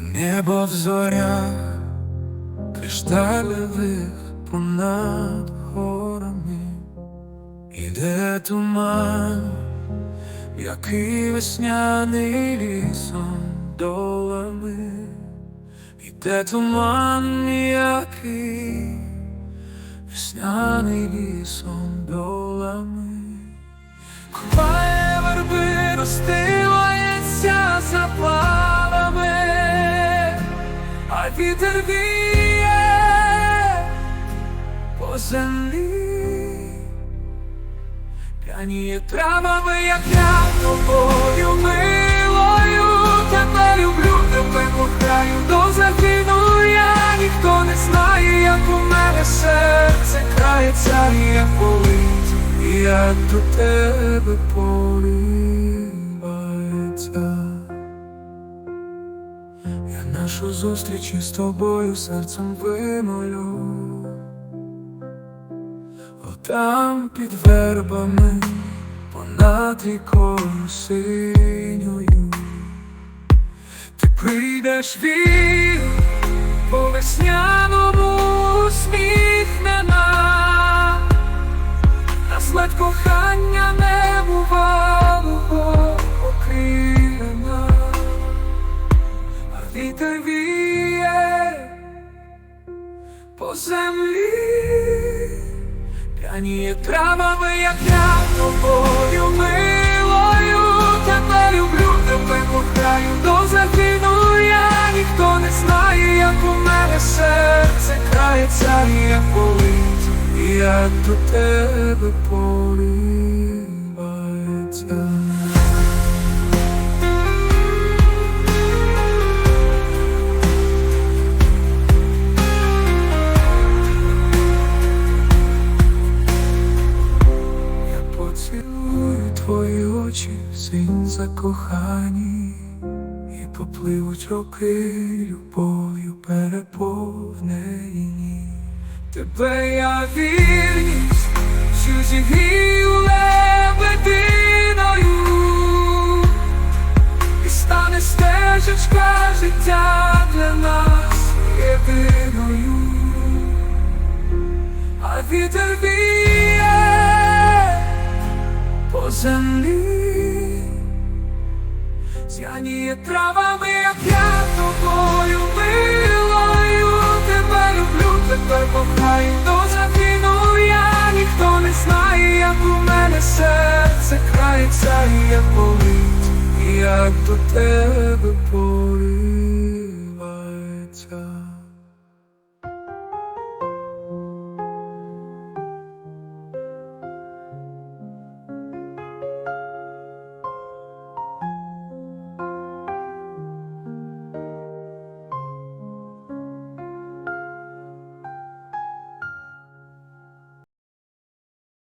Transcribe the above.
Небо в зорях кришталевих понад горами, іде туман, який весняний лісом долами, іде туман, який весняний лісом долами. Купає верби розстилається а вітер віє по землі, п'яніє травами, як я тобою милою, тебе люблю, тебе кохаю до загину. Я ніхто не знає, як у мене серце крається, і як болить, і до тебе поливається. Я нашу зустріч із тобою серцем вимолю. Отам під вербами, понад рікою синьою, ти прийдеш вір по весняному землі. П'яніє травами, як я тобою милою, тебе люблю, тебе кохаю до загину я ніхто не знає, як у мене серце крається, як болить, і як до тебе поливається. Закохані, і попливуть роки любов'ю переповнені. Тебе я вірність, що зігрію лебединою, і стане стежечка життя для нас єдиною а вітер віє по землі, травами, як я тобою милою, тебе люблю, тепер кохаю до загину я ніхто не знає, як у мене серце крається, і як болить, як до тебе болить.